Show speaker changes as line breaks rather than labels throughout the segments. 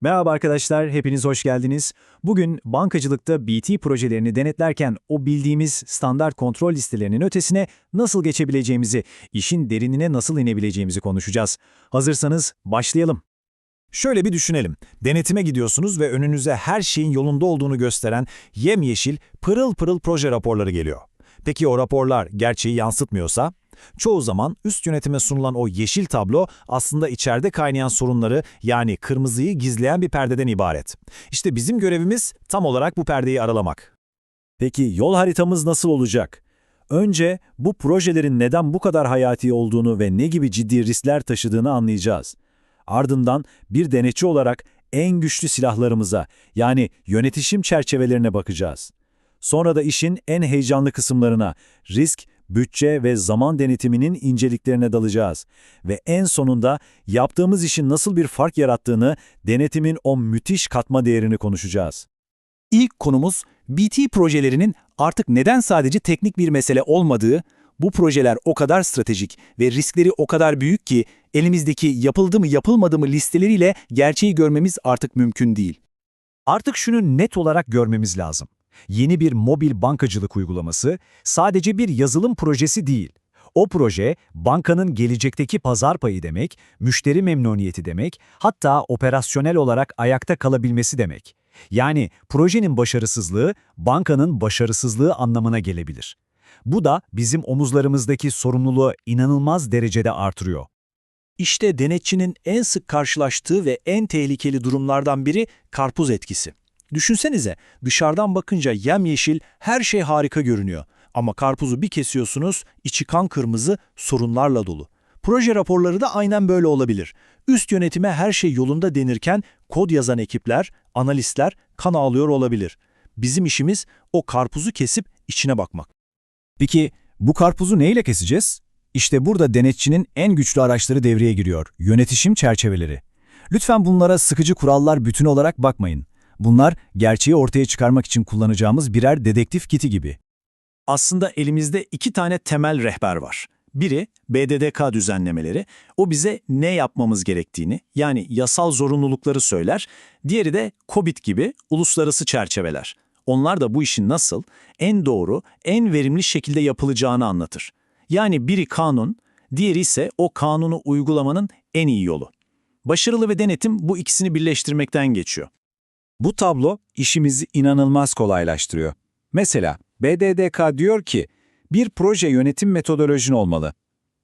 Merhaba arkadaşlar, hepiniz hoş geldiniz. Bugün bankacılıkta BT projelerini denetlerken o bildiğimiz standart kontrol listelerinin ötesine nasıl geçebileceğimizi, işin derinine nasıl inebileceğimizi konuşacağız. Hazırsanız başlayalım.
Şöyle bir düşünelim. Denetime gidiyorsunuz ve önünüze her şeyin yolunda olduğunu gösteren yemyeşil, pırıl pırıl proje raporları geliyor. Peki o raporlar gerçeği yansıtmıyorsa? Çoğu zaman üst yönetime sunulan o yeşil tablo aslında içeride kaynayan sorunları yani kırmızıyı gizleyen bir perdeden ibaret. İşte bizim görevimiz tam olarak bu perdeyi aralamak.
Peki yol haritamız nasıl olacak? Önce bu projelerin neden bu kadar hayati olduğunu ve ne gibi ciddi riskler taşıdığını anlayacağız. Ardından bir denetçi olarak en güçlü silahlarımıza yani yönetişim çerçevelerine bakacağız. Sonra da işin en heyecanlı kısımlarına, risk, bütçe ve zaman denetiminin inceliklerine dalacağız. Ve en sonunda yaptığımız işin nasıl bir fark yarattığını, denetimin o müthiş katma değerini konuşacağız.
İlk konumuz BT projelerinin artık neden sadece teknik bir mesele olmadığı, bu projeler o kadar stratejik ve riskleri o kadar büyük ki elimizdeki yapıldı mı yapılmadı mı listeleriyle gerçeği görmemiz artık mümkün değil.
Artık şunu net olarak görmemiz lazım. Yeni bir mobil bankacılık uygulaması sadece bir yazılım projesi değil. O proje, bankanın gelecekteki pazar payı demek, müşteri memnuniyeti demek, hatta operasyonel olarak ayakta kalabilmesi demek. Yani projenin başarısızlığı, bankanın başarısızlığı anlamına gelebilir. Bu da bizim omuzlarımızdaki sorumluluğu inanılmaz derecede artırıyor.
İşte denetçinin en sık karşılaştığı ve en tehlikeli durumlardan biri karpuz etkisi. Düşünsenize dışarıdan bakınca yemyeşil her şey harika görünüyor. Ama karpuzu bir kesiyorsunuz, içi kan kırmızı, sorunlarla dolu. Proje raporları da aynen böyle olabilir. Üst yönetime her şey yolunda denirken kod yazan ekipler, analistler kan ağlıyor olabilir. Bizim işimiz o karpuzu kesip içine bakmak.
Peki bu karpuzu neyle keseceğiz? İşte burada denetçinin en güçlü araçları devreye giriyor, yönetişim çerçeveleri. Lütfen bunlara sıkıcı kurallar bütünü olarak bakmayın. Bunlar gerçeği ortaya çıkarmak için kullanacağımız birer dedektif kiti gibi.
Aslında elimizde iki tane temel rehber var. Biri BDDK düzenlemeleri, o bize ne yapmamız gerektiğini yani yasal zorunlulukları söyler. Diğeri de COBIT gibi uluslararası çerçeveler. Onlar da bu işin nasıl, en doğru, en verimli şekilde yapılacağını anlatır. Yani biri kanun, diğeri ise o kanunu uygulamanın en iyi yolu. Başarılı ve denetim bu ikisini birleştirmekten geçiyor.
Bu tablo işimizi inanılmaz kolaylaştırıyor. Mesela BDDK diyor ki, bir proje yönetim metodolojin olmalı.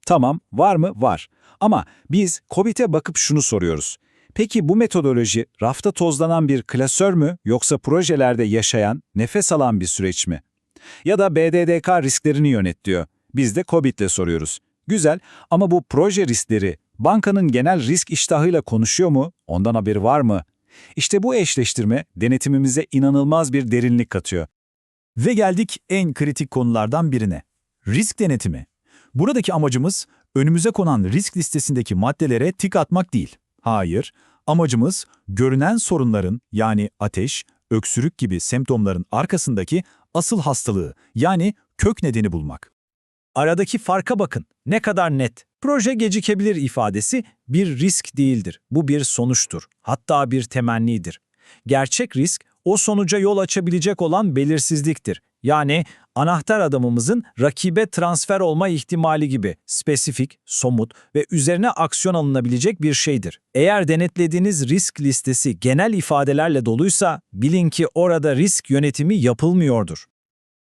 Tamam, var mı? Var. Ama biz COBIT'e bakıp şunu soruyoruz. Peki bu metodoloji rafta tozlanan bir klasör mü yoksa projelerde yaşayan, nefes alan bir süreç mi? Ya da BDDK risklerini yönet diyor. Biz de COBIT'le soruyoruz. Güzel ama bu proje riskleri bankanın genel risk iştahıyla konuşuyor mu? Ondan haberi var mı? İşte bu eşleştirme denetimimize inanılmaz bir derinlik katıyor.
Ve geldik en kritik konulardan birine. Risk denetimi. Buradaki amacımız önümüze konan risk listesindeki maddelere tik atmak değil. Hayır, amacımız görünen sorunların yani ateş, öksürük gibi semptomların arkasındaki asıl hastalığı yani kök nedeni bulmak. Aradaki farka bakın. Ne kadar net. Proje gecikebilir ifadesi bir risk değildir. Bu bir sonuçtur. Hatta bir temennidir. Gerçek risk o sonuca yol açabilecek olan belirsizliktir. Yani anahtar adamımızın rakibe transfer olma ihtimali gibi spesifik, somut ve üzerine aksiyon alınabilecek bir şeydir. Eğer denetlediğiniz risk listesi genel ifadelerle doluysa bilin ki orada risk yönetimi yapılmıyordur.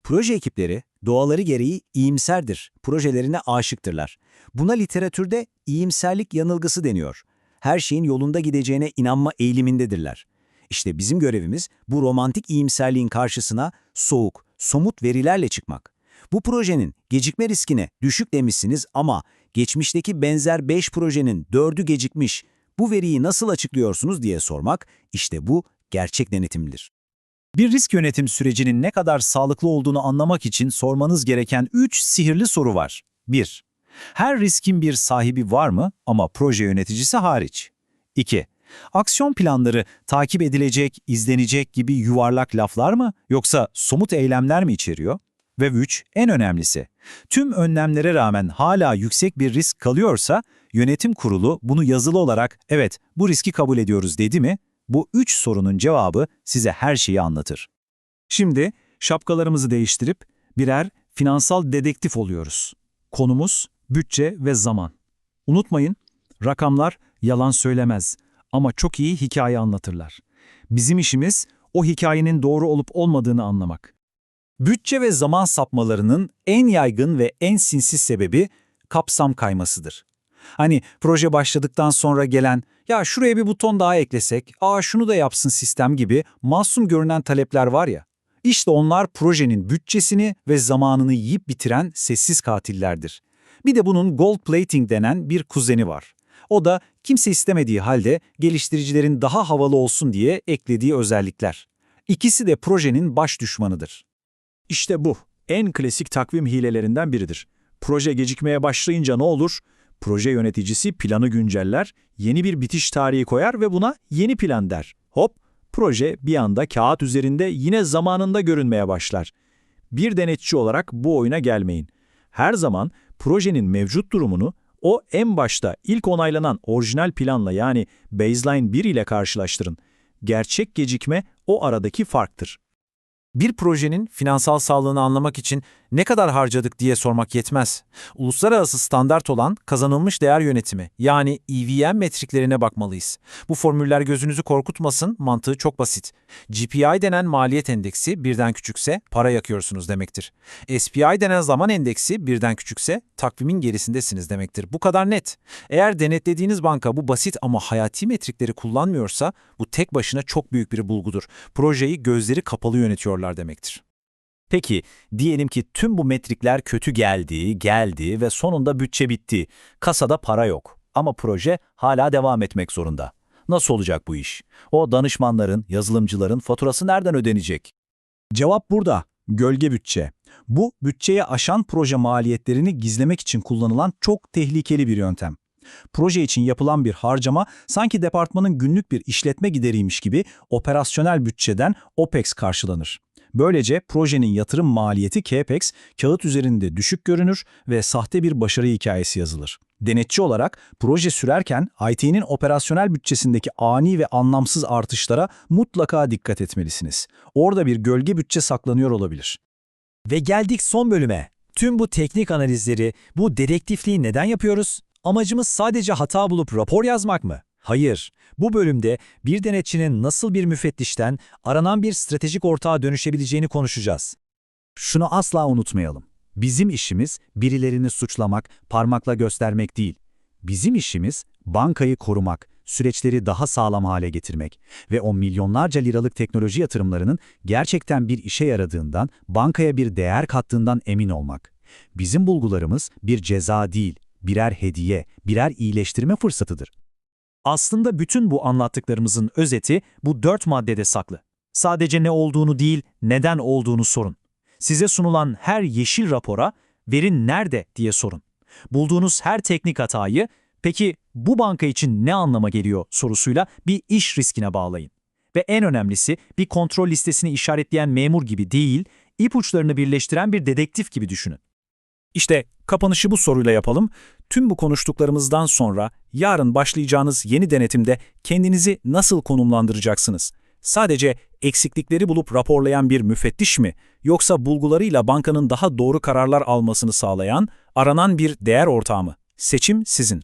Proje ekipleri doğaları gereği iyimserdir, projelerine aşıktırlar. Buna literatürde iyimserlik yanılgısı deniyor. Her şeyin yolunda gideceğine inanma eğilimindedirler. İşte bizim görevimiz bu romantik iyimserliğin karşısına soğuk, somut verilerle çıkmak. Bu projenin gecikme riskine düşük demişsiniz ama geçmişteki benzer 5 projenin 4'ü gecikmiş. Bu veriyi nasıl açıklıyorsunuz diye sormak, işte bu gerçek denetimdir.
Bir risk yönetim sürecinin ne kadar sağlıklı olduğunu anlamak için sormanız gereken 3 sihirli soru var. 1. Her riskin bir sahibi var mı ama proje yöneticisi hariç? 2. Aksiyon planları takip edilecek, izlenecek gibi yuvarlak laflar mı yoksa somut eylemler mi içeriyor? Ve 3. En önemlisi, tüm önlemlere rağmen hala yüksek bir risk kalıyorsa yönetim kurulu bunu yazılı olarak evet bu riski kabul ediyoruz dedi mi?
Bu üç sorunun cevabı size her şeyi anlatır.
Şimdi şapkalarımızı değiştirip birer finansal dedektif oluyoruz. Konumuz bütçe ve zaman. Unutmayın, rakamlar yalan söylemez ama çok iyi hikaye anlatırlar. Bizim işimiz o hikayenin doğru olup olmadığını anlamak.
Bütçe ve zaman sapmalarının en yaygın ve en sinsi sebebi kapsam kaymasıdır. Hani proje başladıktan sonra gelen ya şuraya bir buton daha eklesek, aa şunu da yapsın sistem gibi masum görünen talepler var ya. İşte onlar projenin bütçesini ve zamanını yiyip bitiren sessiz katillerdir. Bir de bunun gold plating denen bir kuzeni var. O da kimse istemediği halde geliştiricilerin daha havalı olsun diye eklediği özellikler. İkisi de projenin baş düşmanıdır.
İşte bu, en klasik takvim hilelerinden biridir. Proje gecikmeye başlayınca ne olur? Proje yöneticisi planı günceller, yeni bir bitiş tarihi koyar ve buna yeni plan der. Hop, proje bir anda kağıt üzerinde yine zamanında görünmeye başlar. Bir denetçi olarak bu oyuna gelmeyin. Her zaman projenin mevcut durumunu o en başta ilk onaylanan orijinal planla yani baseline 1 ile karşılaştırın. Gerçek gecikme o aradaki farktır.
Bir projenin finansal sağlığını anlamak için ne kadar harcadık diye sormak yetmez. Uluslararası standart olan kazanılmış değer yönetimi yani EVM metriklerine bakmalıyız. Bu formüller gözünüzü korkutmasın, mantığı çok basit. GPI denen maliyet endeksi birden küçükse para yakıyorsunuz demektir. SPI denen zaman endeksi birden küçükse takvimin gerisindesiniz demektir. Bu kadar net. Eğer denetlediğiniz banka bu basit ama hayati metrikleri kullanmıyorsa bu tek başına çok büyük bir bulgudur. Projeyi gözleri kapalı yönetiyorlar demektir.
Peki, diyelim ki tüm bu metrikler kötü geldi, geldi ve sonunda bütçe bitti. Kasada para yok ama proje hala devam etmek zorunda. Nasıl olacak bu iş? O danışmanların, yazılımcıların faturası nereden ödenecek?
Cevap burada. Gölge bütçe. Bu, bütçeye aşan proje maliyetlerini gizlemek için kullanılan çok tehlikeli bir yöntem. Proje için yapılan bir harcama sanki departmanın günlük bir işletme gideriymiş gibi operasyonel bütçeden OPEX karşılanır. Böylece projenin yatırım maliyeti CAPEX kağıt üzerinde düşük görünür ve sahte bir başarı hikayesi yazılır. Denetçi olarak proje sürerken IT'nin operasyonel bütçesindeki ani ve anlamsız artışlara mutlaka dikkat etmelisiniz. Orada bir gölge bütçe saklanıyor olabilir.
Ve geldik son bölüme. Tüm bu teknik analizleri, bu dedektifliği neden yapıyoruz? Amacımız sadece hata bulup rapor yazmak mı? Hayır. Bu bölümde bir denetçinin nasıl bir müfettişten aranan bir stratejik ortağa dönüşebileceğini konuşacağız.
Şunu asla unutmayalım. Bizim işimiz birilerini suçlamak, parmakla göstermek değil. Bizim işimiz bankayı korumak, süreçleri daha sağlam hale getirmek ve o milyonlarca liralık teknoloji yatırımlarının gerçekten bir işe yaradığından, bankaya bir değer kattığından emin olmak. Bizim bulgularımız bir ceza değil, birer hediye, birer iyileştirme fırsatıdır.
Aslında bütün bu anlattıklarımızın özeti bu dört maddede saklı. Sadece ne olduğunu değil, neden olduğunu sorun. Size sunulan her yeşil rapora verin nerede diye sorun. Bulduğunuz her teknik hatayı, peki bu banka için ne anlama geliyor sorusuyla bir iş riskine bağlayın. Ve en önemlisi bir kontrol listesini işaretleyen memur gibi değil, ipuçlarını birleştiren bir dedektif gibi düşünün. İşte kapanışı bu soruyla yapalım. Tüm bu konuştuklarımızdan sonra yarın başlayacağınız yeni denetimde kendinizi nasıl konumlandıracaksınız? Sadece eksiklikleri bulup raporlayan bir müfettiş mi? Yoksa bulgularıyla bankanın daha doğru kararlar almasını sağlayan, aranan bir değer ortağı mı? Seçim sizin.